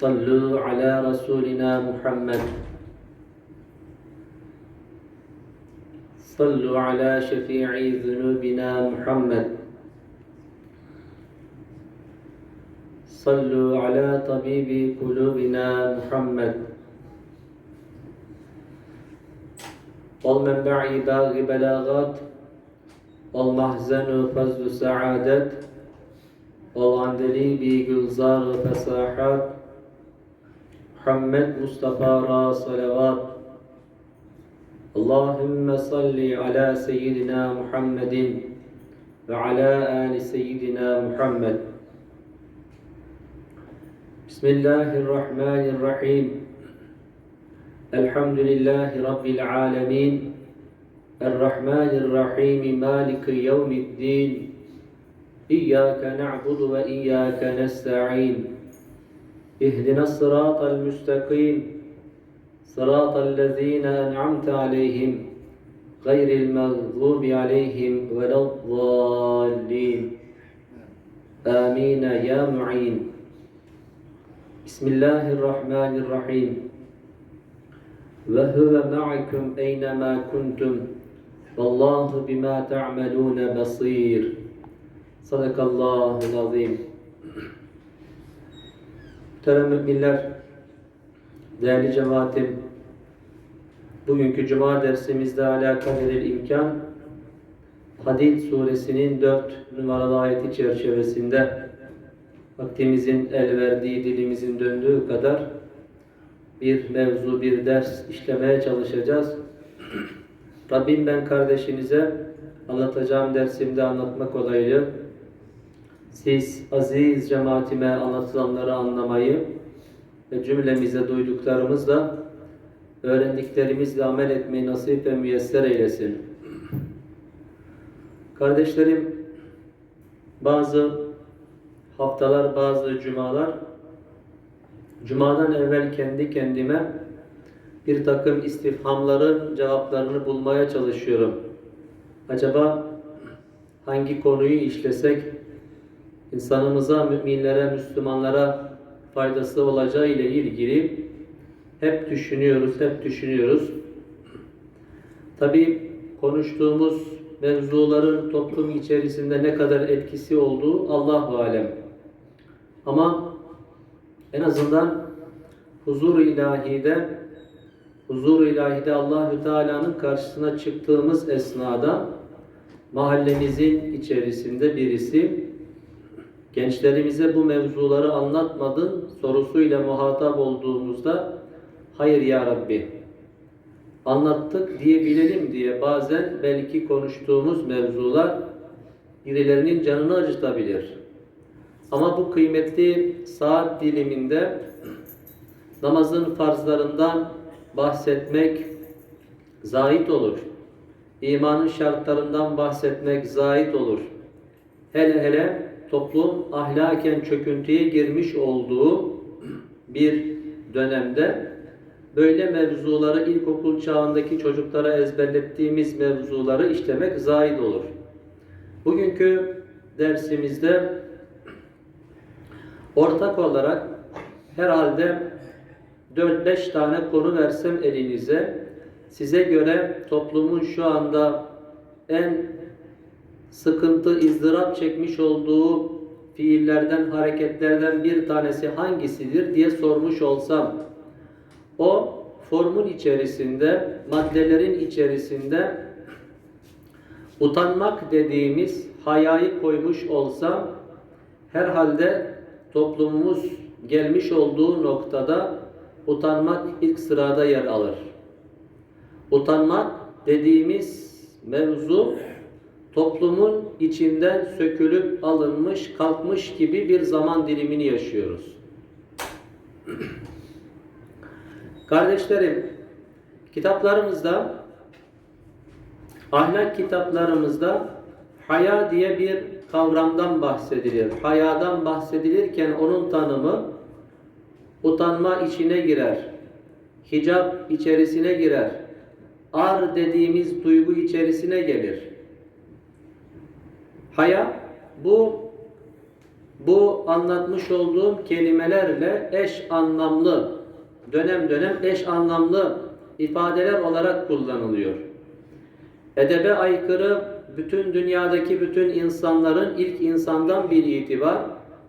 صلوا على رسولنا محمد. صلوا على شفيع ذنوبنا محمد. صلوا على طبيب قلوبنا محمد. والمنبع باغ بلاغات. والمحزن فضل سعادة والعندليب گلزار فصاحات محمد مصطفى را صلوات. اللهم صل على سيدنا محمد وعلى آل سيدنا محمد. بسم الله الرحمن الرحيم. الحمد لله رب العالمين. الرحمن الرحيم مالك يوم الدين. إياك نعبد وإياك نستعين. اهدنا الصراط المستقيم. صراط الذين أنعمت عليهم غير المغضوب عليهم ولا الضالين. آمين يا معين. بسم الله الرحمن الرحيم. وهو معكم أينما كنتم والله بما تعملون بصير. صدق الله العظيم. Muhterem müminler, değerli cemaatim, bugünkü cuma dersimizde alakalı imkan, Hadid suresinin 4 numaralı ayeti çerçevesinde vaktimizin el verdiği, dilimizin döndüğü kadar bir mevzu, bir ders işlemeye çalışacağız. Rabbim ben kardeşinize anlatacağım dersimde anlatmak olaylı. Siz aziz cemaatime anlatılanları anlamayı ve cümlemize duyduklarımızla öğrendiklerimizle amel etmeyi nasip ve müyesser eylesin. Kardeşlerim, bazı haftalar, bazı cumalar, cumadan evvel kendi kendime bir takım istifhamların cevaplarını bulmaya çalışıyorum. Acaba hangi konuyu işlesek insanımıza, müminlere, Müslümanlara faydası olacağı ile ilgili hep düşünüyoruz, hep düşünüyoruz. Tabi konuştuğumuz mevzuların toplum içerisinde ne kadar etkisi olduğu Allah alem. Ama en azından huzur ilahide huzur ilahide Allahü Teala'nın karşısına çıktığımız esnada mahallemizin içerisinde birisi gençlerimize bu mevzuları anlatmadın sorusuyla muhatap olduğumuzda hayır ya Rabbi anlattık diyebilelim diye bazen belki konuştuğumuz mevzular birilerinin canını acıtabilir. Ama bu kıymetli saat diliminde namazın farzlarından bahsetmek zahit olur. İmanın şartlarından bahsetmek zahit olur. Hele hele toplum ahlaken çöküntüye girmiş olduğu bir dönemde böyle mevzuları ilkokul çağındaki çocuklara ezberlettiğimiz mevzuları işlemek zahid olur. Bugünkü dersimizde ortak olarak herhalde 4-5 tane konu versem elinize size göre toplumun şu anda en sıkıntı, izdırap çekmiş olduğu fiillerden, hareketlerden bir tanesi hangisidir diye sormuş olsam o formun içerisinde, maddelerin içerisinde utanmak dediğimiz hayayı koymuş olsam herhalde toplumumuz gelmiş olduğu noktada utanmak ilk sırada yer alır. Utanmak dediğimiz mevzu toplumun içinden sökülüp alınmış, kalkmış gibi bir zaman dilimini yaşıyoruz. Kardeşlerim, kitaplarımızda, ahlak kitaplarımızda haya diye bir kavramdan bahsedilir. Hayadan bahsedilirken onun tanımı utanma içine girer. Hicap içerisine girer. Ar dediğimiz duygu içerisine gelir. Haya bu bu anlatmış olduğum kelimelerle eş anlamlı dönem dönem eş anlamlı ifadeler olarak kullanılıyor. Edebe aykırı bütün dünyadaki bütün insanların ilk insandan bir itibar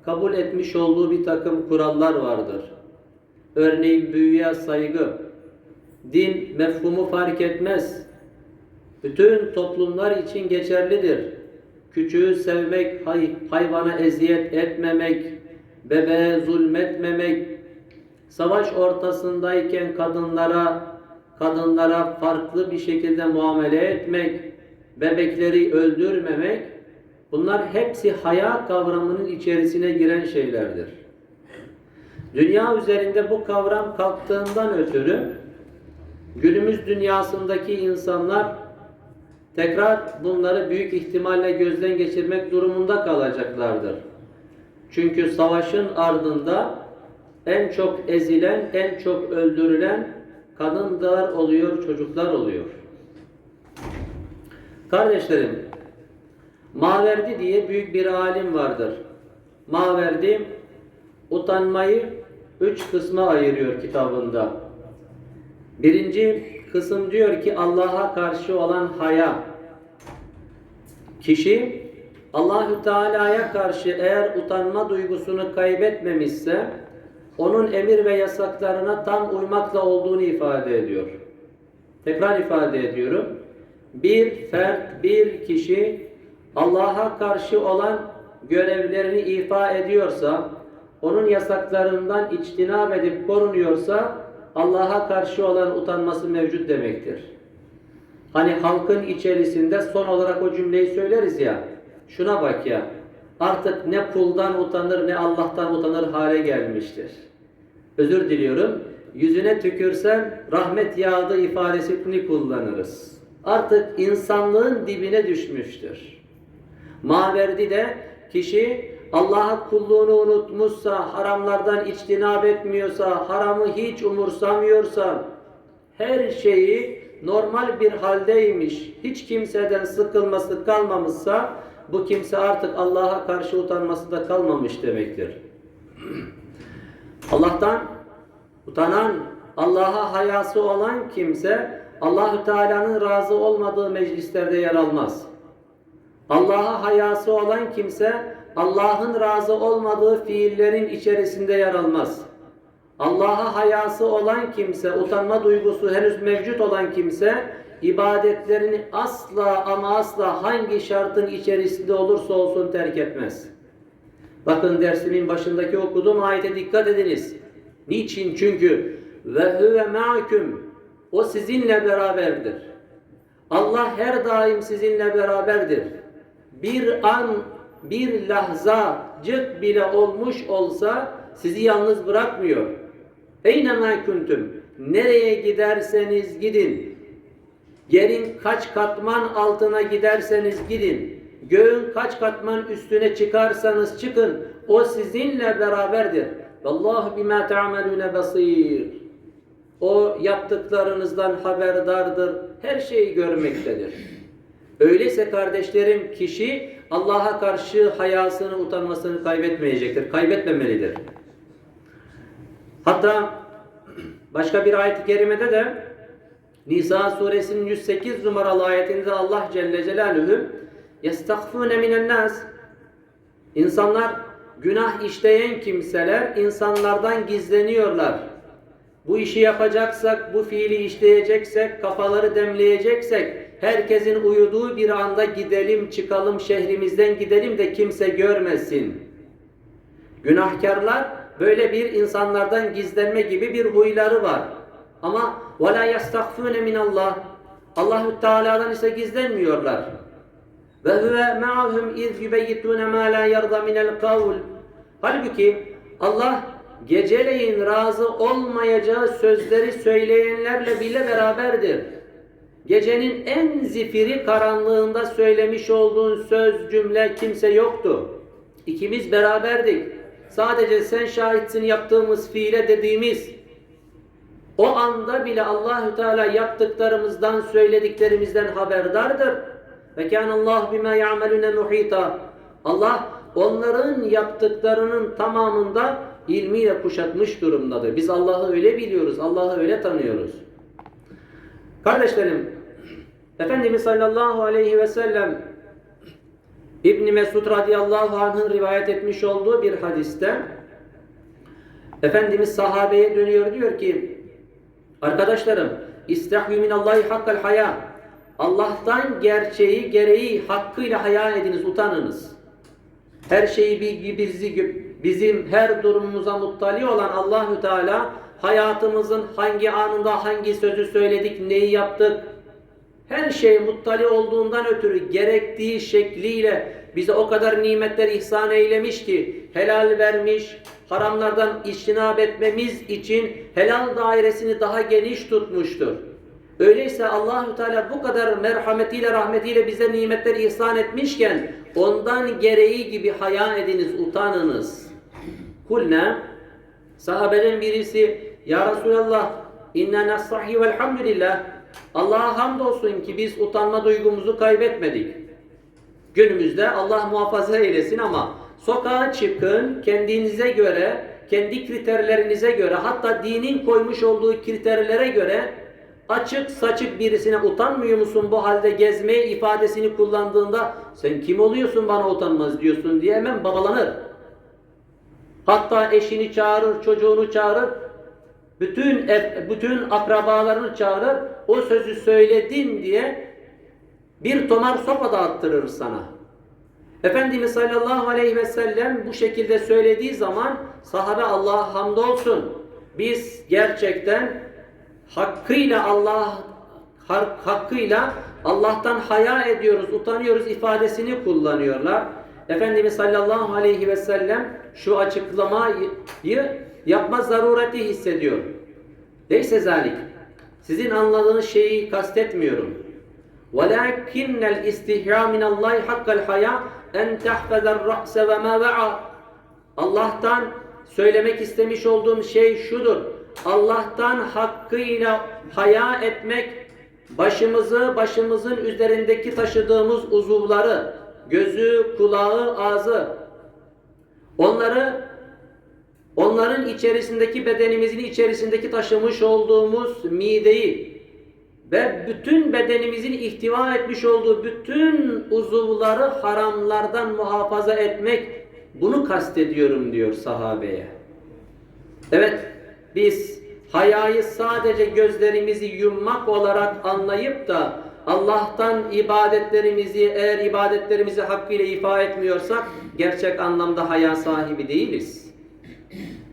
kabul etmiş olduğu bir takım kurallar vardır. Örneğin büyüye saygı, din mefhumu fark etmez. Bütün toplumlar için geçerlidir. Küçüğü sevmek, hay- hayvana eziyet etmemek, bebeğe zulmetmemek, savaş ortasındayken kadınlara kadınlara farklı bir şekilde muamele etmek, bebekleri öldürmemek bunlar hepsi haya kavramının içerisine giren şeylerdir. Dünya üzerinde bu kavram kalktığından ötürü günümüz dünyasındaki insanlar tekrar bunları büyük ihtimalle gözden geçirmek durumunda kalacaklardır. Çünkü savaşın ardında en çok ezilen, en çok öldürülen kadınlar oluyor, çocuklar oluyor. Kardeşlerim, Maverdi diye büyük bir alim vardır. Maverdi utanmayı üç kısma ayırıyor kitabında. Birinci kısım diyor ki Allah'a karşı olan haya. Kişi Allahü Teala'ya karşı eğer utanma duygusunu kaybetmemişse onun emir ve yasaklarına tam uymakla olduğunu ifade ediyor. Tekrar ifade ediyorum. Bir fert, bir kişi Allah'a karşı olan görevlerini ifa ediyorsa, onun yasaklarından içtinab edip korunuyorsa Allah'a karşı olan utanması mevcut demektir. Hani halkın içerisinde son olarak o cümleyi söyleriz ya, şuna bak ya, artık ne kuldan utanır ne Allah'tan utanır hale gelmiştir. Özür diliyorum, yüzüne tükürsen rahmet yağdı ifadesini kullanırız. Artık insanlığın dibine düşmüştür. Maverdi de kişi Allah'a kulluğunu unutmuşsa, haramlardan içtinab etmiyorsa, haramı hiç umursamıyorsa, her şeyi normal bir haldeymiş, hiç kimseden sıkılması kalmamışsa, bu kimse artık Allah'a karşı utanması da kalmamış demektir. Allah'tan utanan, Allah'a hayası olan kimse, Allahü Teala'nın razı olmadığı meclislerde yer almaz. Allah'a hayası olan kimse Allah'ın razı olmadığı fiillerin içerisinde yer almaz. Allah'a hayası olan kimse, utanma duygusu henüz mevcut olan kimse ibadetlerini asla ama asla hangi şartın içerisinde olursa olsun terk etmez. Bakın dersimin başındaki okuduğum ayete dikkat ediniz. Niçin? Çünkü ve huve ma'akum o sizinle beraberdir. Allah her daim sizinle beraberdir bir an, bir lahzacık bile olmuş olsa sizi yalnız bırakmıyor. Eyne ma kuntum. Nereye giderseniz gidin. Yerin kaç katman altına giderseniz gidin. Göğün kaç katman üstüne çıkarsanız çıkın. O sizinle beraberdir. Vallahu bima ta'malune basir. O yaptıklarınızdan haberdardır. Her şeyi görmektedir. Öyleyse kardeşlerim kişi Allah'a karşı hayasını, utanmasını kaybetmeyecektir. Kaybetmemelidir. Hatta başka bir ayet-i kerimede de Nisa suresinin 108 numaralı ayetinde Allah Celle Celaluhu يَسْتَخْفُونَ مِنَ النَّاسِ İnsanlar, günah işleyen kimseler insanlardan gizleniyorlar. Bu işi yapacaksak, bu fiili işleyeceksek, kafaları demleyeceksek, herkesin uyuduğu bir anda gidelim, çıkalım, şehrimizden gidelim de kimse görmesin. Günahkarlar böyle bir insanlardan gizlenme gibi bir huyları var. Ama وَلَا يَسْتَخْفُونَ مِنَ اللّٰهِ Allahü Teala'dan ise gizlenmiyorlar. Ve huve ma'ahum iz yubeyyitun ma la yerda min el kavl. Halbuki Allah geceleyin razı olmayacağı sözleri söyleyenlerle bile beraberdir. Gecenin en zifiri karanlığında söylemiş olduğun söz cümle kimse yoktu. İkimiz beraberdik. Sadece sen şahitsin yaptığımız fiile dediğimiz o anda bile Allahü Teala yaptıklarımızdan, söylediklerimizden haberdardır. Ve kan Allah bima ya'maluna muhita. Allah onların yaptıklarının tamamında ilmiyle kuşatmış durumdadır. Biz Allah'ı öyle biliyoruz, Allah'ı öyle tanıyoruz. Kardeşlerim, Efendimiz sallallahu aleyhi ve sellem İbn Mesud radıyallahu anh'ın rivayet etmiş olduğu bir hadiste Efendimiz sahabeye dönüyor diyor ki Arkadaşlarım istahyu minallahi hakkal haya Allah'tan gerçeği gereği hakkıyla haya ediniz, utanınız. Her şeyi bizi bizim her durumumuza muttali olan Allahü Teala hayatımızın hangi anında hangi sözü söyledik, neyi yaptık her şey muttali olduğundan ötürü gerektiği şekliyle bize o kadar nimetler ihsan eylemiş ki helal vermiş, haramlardan iştinab etmemiz için helal dairesini daha geniş tutmuştur. Öyleyse Allahü Teala bu kadar merhametiyle, rahmetiyle bize nimetler ihsan etmişken ondan gereği gibi haya ediniz, utanınız. Kulna sahabeden birisi Ya Resulallah inna nastahi velhamdülillah Allah'a hamdolsun ki biz utanma duygumuzu kaybetmedik. Günümüzde Allah muhafaza eylesin ama sokağa çıkın kendinize göre, kendi kriterlerinize göre hatta dinin koymuş olduğu kriterlere göre açık saçık birisine utanmıyor musun bu halde gezmeye ifadesini kullandığında sen kim oluyorsun bana utanmaz diyorsun diye hemen babalanır. Hatta eşini çağırır, çocuğunu çağırır, bütün bütün akrabalarını çağırır, o sözü söyledin diye bir tomar sopa dağıttırır sana. Efendimiz sallallahu aleyhi ve sellem bu şekilde söylediği zaman sahabe Allah'a hamdolsun. Biz gerçekten hakkıyla Allah hakkıyla Allah'tan haya ediyoruz, utanıyoruz ifadesini kullanıyorlar. Efendimiz sallallahu aleyhi ve sellem şu açıklamayı yapma zarureti hissediyor. Neyse zalik. Sizin anladığınız şeyi kastetmiyorum. وَلَكِنَّ الْاِسْتِحْرَى مِنَ اللّٰهِ حَقَّ الْحَيَا اَنْ تَحْفَذَ الرَّأْسَ وَمَا وَعَى Allah'tan söylemek istemiş olduğum şey şudur. Allah'tan hakkıyla haya etmek, başımızı, başımızın üzerindeki taşıdığımız uzuvları, gözü, kulağı, ağzı, onları onların içerisindeki bedenimizin içerisindeki taşımış olduğumuz mideyi ve bütün bedenimizin ihtiva etmiş olduğu bütün uzuvları haramlardan muhafaza etmek bunu kastediyorum diyor sahabeye. Evet biz hayayı sadece gözlerimizi yummak olarak anlayıp da Allah'tan ibadetlerimizi eğer ibadetlerimizi hakkıyla ifa etmiyorsak gerçek anlamda haya sahibi değiliz.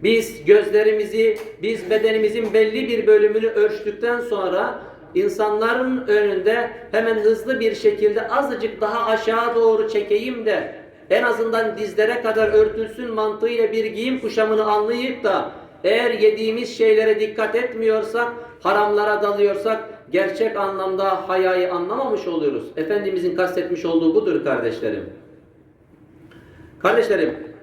Biz gözlerimizi, biz bedenimizin belli bir bölümünü ölçtükten sonra insanların önünde hemen hızlı bir şekilde azıcık daha aşağı doğru çekeyim de en azından dizlere kadar örtülsün mantığıyla bir giyim kuşamını anlayıp da eğer yediğimiz şeylere dikkat etmiyorsak, haramlara dalıyorsak gerçek anlamda hayayı anlamamış oluyoruz. Efendimizin kastetmiş olduğu budur kardeşlerim. Kardeşlerim,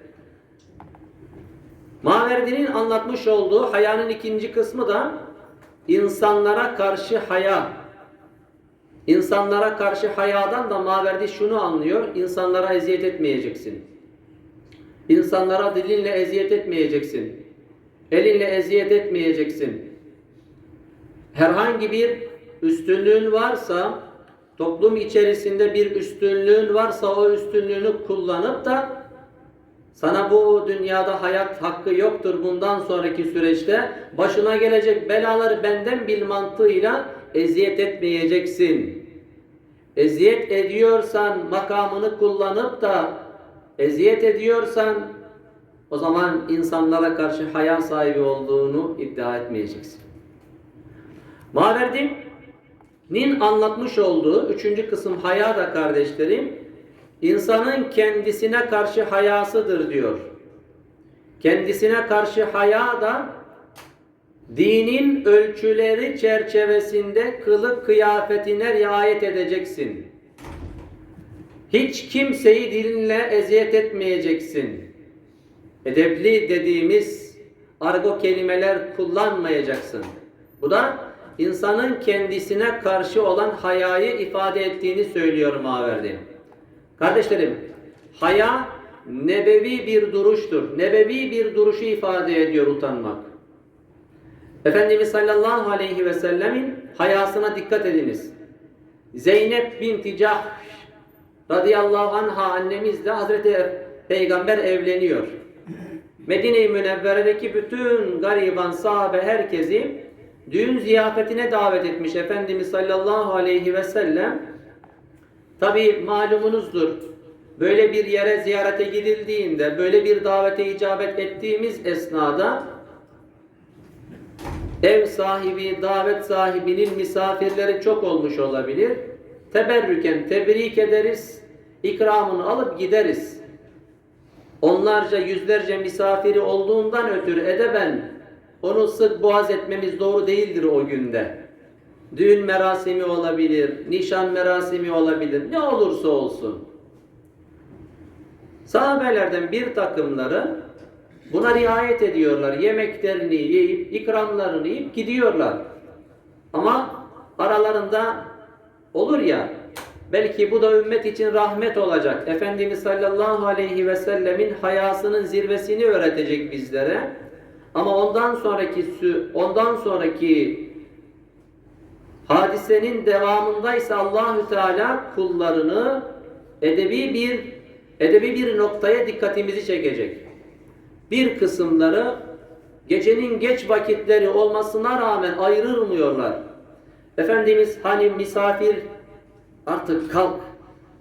Maverdi'nin anlatmış olduğu hayanın ikinci kısmı da insanlara karşı haya. İnsanlara karşı hayadan da Maverdi şunu anlıyor. İnsanlara eziyet etmeyeceksin. İnsanlara dilinle eziyet etmeyeceksin. Elinle eziyet etmeyeceksin. Herhangi bir üstünlüğün varsa, toplum içerisinde bir üstünlüğün varsa o üstünlüğünü kullanıp da sana bu dünyada hayat hakkı yoktur bundan sonraki süreçte başına gelecek belaları benden bil mantığıyla eziyet etmeyeceksin. Eziyet ediyorsan makamını kullanıp da eziyet ediyorsan o zaman insanlara karşı haya sahibi olduğunu iddia etmeyeceksin. Maverdi'nin anlatmış olduğu üçüncü kısım haya da kardeşlerim insanın kendisine karşı hayasıdır diyor. kendisine karşı haya da dinin ölçüleri çerçevesinde kılık kıyafetine riayet edeceksin. Hiç kimseyi dilinle eziyet etmeyeceksin. Edepli dediğimiz argo kelimeler kullanmayacaksın. Bu da insanın kendisine karşı olan hayayı ifade ettiğini söylüyor Maverdi. Kardeşlerim, haya nebevi bir duruştur. Nebevi bir duruşu ifade ediyor utanmak. Efendimiz sallallahu aleyhi ve sellemin hayasına dikkat ediniz. Zeynep binti Cahş radıyallahu anha annemizle Hazreti Peygamber evleniyor. Medine-i Münevvere'deki bütün gariban sahabe herkesi düğün ziyafetine davet etmiş Efendimiz sallallahu aleyhi ve sellem. Tabi malumunuzdur. Böyle bir yere ziyarete gidildiğinde, böyle bir davete icabet ettiğimiz esnada ev sahibi, davet sahibinin misafirleri çok olmuş olabilir. Teberrüken tebrik ederiz, ikramını alıp gideriz. Onlarca, yüzlerce misafiri olduğundan ötürü edeben onu sık boğaz etmemiz doğru değildir o günde. Düğün merasimi olabilir, nişan merasimi olabilir, ne olursa olsun. Sahabelerden bir takımları buna riayet ediyorlar. Yemeklerini yiyip, ikramlarını yiyip gidiyorlar. Ama aralarında olur ya, belki bu da ümmet için rahmet olacak. Efendimiz sallallahu aleyhi ve sellemin hayasının zirvesini öğretecek bizlere. Ama ondan sonraki ondan sonraki hadisenin devamındaysa Allahü Teala kullarını edebi bir edebi bir noktaya dikkatimizi çekecek. Bir kısımları gecenin geç vakitleri olmasına rağmen ayrılmıyorlar. Efendimiz hani misafir artık kalk.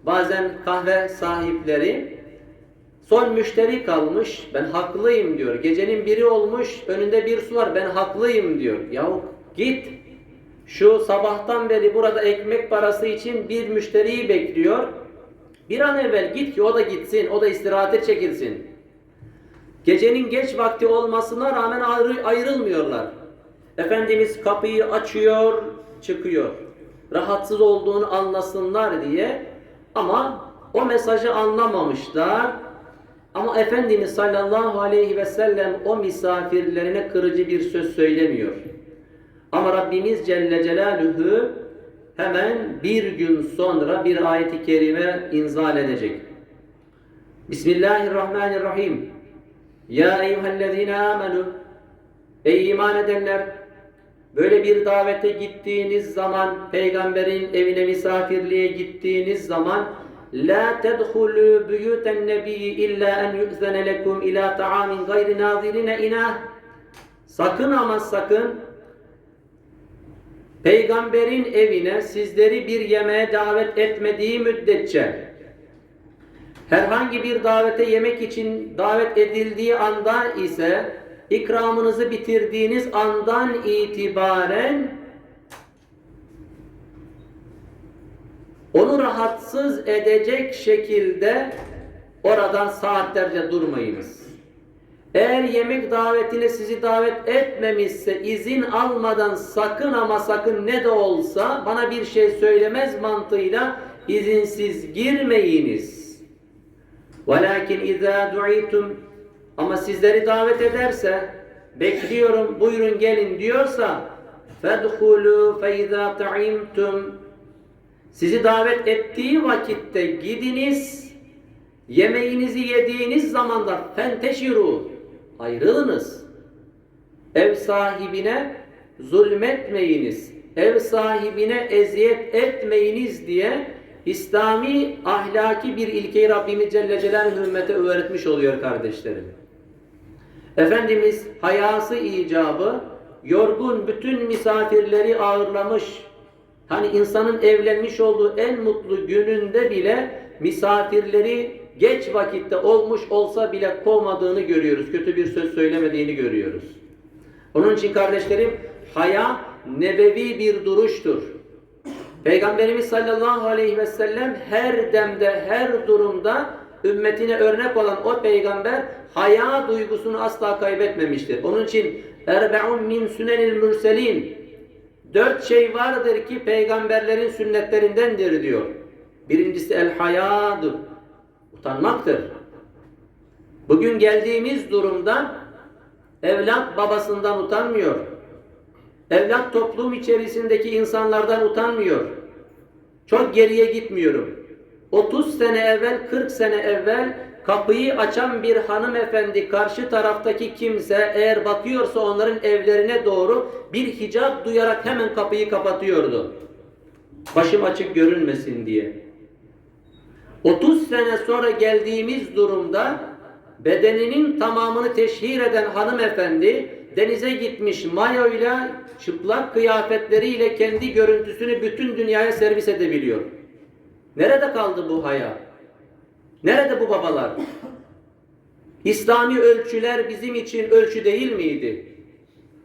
Bazen kahve sahipleri son müşteri kalmış. Ben haklıyım diyor. Gecenin biri olmuş. Önünde bir su var. Ben haklıyım diyor. Yahu git. Şu sabahtan beri burada ekmek parası için bir müşteriyi bekliyor. Bir an evvel git ki o da gitsin. O da istirahate çekilsin. Gecenin geç vakti olmasına rağmen ayrı, ayrılmıyorlar. Efendimiz kapıyı açıyor, çıkıyor. Rahatsız olduğunu anlasınlar diye. Ama o mesajı anlamamışlar. Ama Efendimiz sallallahu aleyhi ve sellem o misafirlerine kırıcı bir söz söylemiyor. Ama Rabbimiz Celle Celaluhu hemen bir gün sonra bir ayeti kerime inzal edecek. Bismillahirrahmanirrahim. Ya eyyühellezine amenu Ey iman edenler böyle bir davete gittiğiniz zaman peygamberin evine misafirliğe gittiğiniz zaman La tedhulu buyuten nebiyyi illa en yu'zene lekum ila ta'amin gayri nazirine inah Sakın ama sakın peygamberin evine sizleri bir yemeğe davet etmediği müddetçe herhangi bir davete yemek için davet edildiği anda ise ikramınızı bitirdiğiniz andan itibaren onu rahatsız edecek şekilde oradan saatlerce durmayınız. Eğer yemek davetine sizi davet etmemişse izin almadan sakın ama sakın ne de olsa bana bir şey söylemez mantığıyla izinsiz girmeyiniz. Velakin izâ du'itum ama sizleri davet ederse bekliyorum buyurun gelin diyorsa fedhulu fe ta'imtum sizi davet ettiği vakitte gidiniz yemeğinizi yediğiniz zamanda fenteşiru ayrılınız. Ev sahibine zulmetmeyiniz. Ev sahibine eziyet etmeyiniz diye İslami ahlaki bir ilkeyi Rabbimiz Celle Celaluhu ümmete öğretmiş oluyor kardeşlerim. Efendimiz hayası icabı yorgun bütün misafirleri ağırlamış. Hani insanın evlenmiş olduğu en mutlu gününde bile misafirleri geç vakitte olmuş olsa bile kovmadığını görüyoruz. Kötü bir söz söylemediğini görüyoruz. Onun için kardeşlerim haya nebevi bir duruştur. Peygamberimiz sallallahu aleyhi ve sellem her demde, her durumda ümmetine örnek olan o peygamber haya duygusunu asla kaybetmemiştir. Onun için erbe'un min sünenil mürselin dört şey vardır ki peygamberlerin sünnetlerindendir diyor. Birincisi el hayadır. Utanmaktır. Bugün geldiğimiz durumda evlat babasından utanmıyor. Evlat toplum içerisindeki insanlardan utanmıyor. Çok geriye gitmiyorum. 30 sene evvel, 40 sene evvel kapıyı açan bir hanımefendi karşı taraftaki kimse eğer bakıyorsa onların evlerine doğru bir hicap duyarak hemen kapıyı kapatıyordu. Başım açık görünmesin diye. 30 sene sonra geldiğimiz durumda bedeninin tamamını teşhir eden hanımefendi denize gitmiş mayoyla çıplak kıyafetleriyle kendi görüntüsünü bütün dünyaya servis edebiliyor. Nerede kaldı bu haya? Nerede bu babalar? İslami ölçüler bizim için ölçü değil miydi?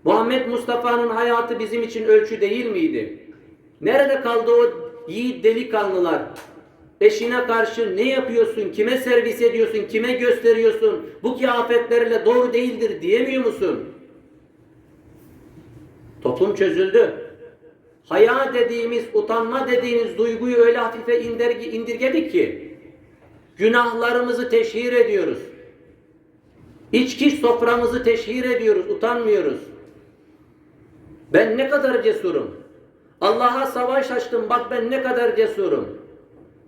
Muhammed Mustafa'nın hayatı bizim için ölçü değil miydi? Nerede kaldı o yiğit delikanlılar? Eşine karşı ne yapıyorsun, kime servis ediyorsun, kime gösteriyorsun, bu kıyafetlerle doğru değildir diyemiyor musun? Toplum çözüldü. Haya dediğimiz, utanma dediğimiz duyguyu öyle hafife indirge, indirgedik ki günahlarımızı teşhir ediyoruz. İçki soframızı teşhir ediyoruz, utanmıyoruz. Ben ne kadar cesurum. Allah'a savaş açtım, bak ben ne kadar cesurum.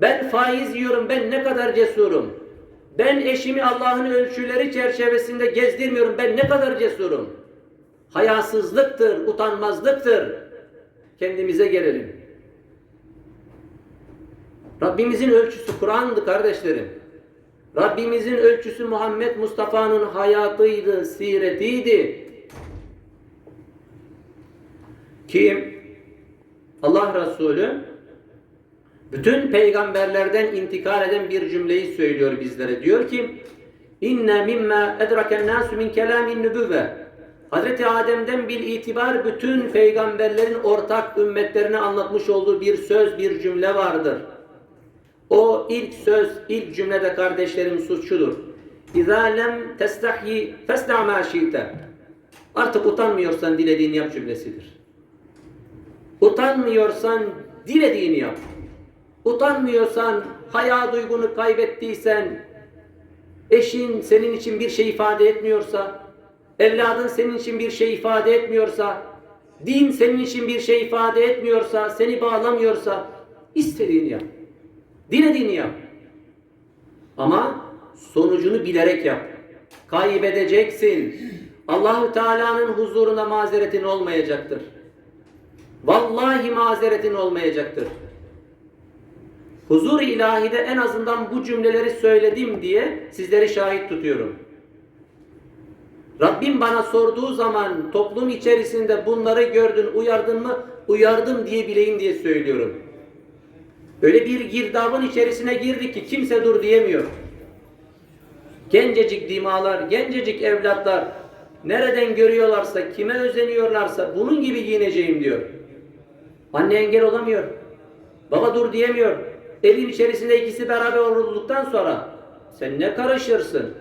Ben faiz yiyorum, ben ne kadar cesurum. Ben eşimi Allah'ın ölçüleri çerçevesinde gezdirmiyorum, ben ne kadar cesurum. Hayasızlıktır, utanmazlıktır. Kendimize gelelim. Rabbimizin ölçüsü Kur'an'dı kardeşlerim. Rabbimizin ölçüsü Muhammed Mustafa'nın hayatıydı, siretiydi. Kim? Allah Resulü bütün peygamberlerden intikal eden bir cümleyi söylüyor bizlere. Diyor ki: "İnne mimma edraken nasu min kelamin nübüvve." Hazreti Adem'den bir itibar bütün peygamberlerin ortak ümmetlerine anlatmış olduğu bir söz, bir cümle vardır. O ilk söz, ilk cümlede kardeşlerim suçludur. İzâ lem testahyi fesna şi'te. Artık utanmıyorsan dilediğini yap cümlesidir. Utanmıyorsan dilediğini yap. Utanmıyorsan, haya duygunu kaybettiysen, eşin senin için bir şey ifade etmiyorsa, evladın senin için bir şey ifade etmiyorsa, din senin için bir şey ifade etmiyorsa, seni bağlamıyorsa, istediğini yap. Dilediğini yap. Ama sonucunu bilerek yap. Kaybedeceksin. Allahu Teala'nın huzuruna mazeretin olmayacaktır. Vallahi mazeretin olmayacaktır. Huzur ilahide en azından bu cümleleri söyledim diye sizleri şahit tutuyorum. Rabbim bana sorduğu zaman toplum içerisinde bunları gördün, uyardın mı? Uyardım diye bileyim diye söylüyorum. Öyle bir girdabın içerisine girdik ki kimse dur diyemiyor. Gencecik dimalar, gencecik evlatlar nereden görüyorlarsa, kime özeniyorlarsa bunun gibi giyineceğim diyor. Anne engel olamıyor. Baba dur diyemiyor. Evin içerisinde ikisi beraber olduktan sonra sen ne karışırsın?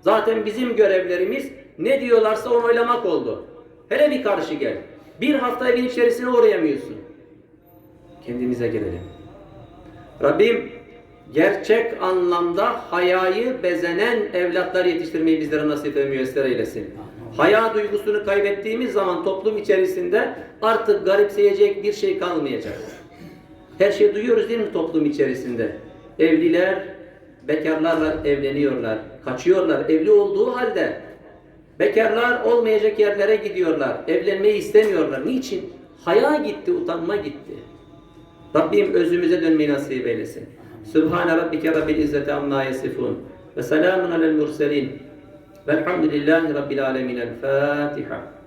Zaten bizim görevlerimiz ne diyorlarsa onu oylamak oldu. Hele bir karşı gel. Bir hafta evin içerisine uğrayamıyorsun. Kendimize gelelim. Rabbim gerçek anlamda hayayı bezenen evlatlar yetiştirmeyi bizlere nasip ve müyesser eylesin. Haya duygusunu kaybettiğimiz zaman toplum içerisinde artık garipseyecek bir şey kalmayacak. Her şeyi duyuyoruz değil mi toplum içerisinde? Evliler bekarlarla evleniyorlar, kaçıyorlar evli olduğu halde. Bekarlar olmayacak yerlere gidiyorlar, evlenmeyi istemiyorlar. Niçin? Haya gitti, utanma gitti. Rabbim özümüze dönmeyi nasip eylesin. Sübhane Rabbike Rabbil İzzeti Amma Yasifun. Ve selamun alel murselin. Velhamdülillahi Rabbil Alemin. El Fatiha.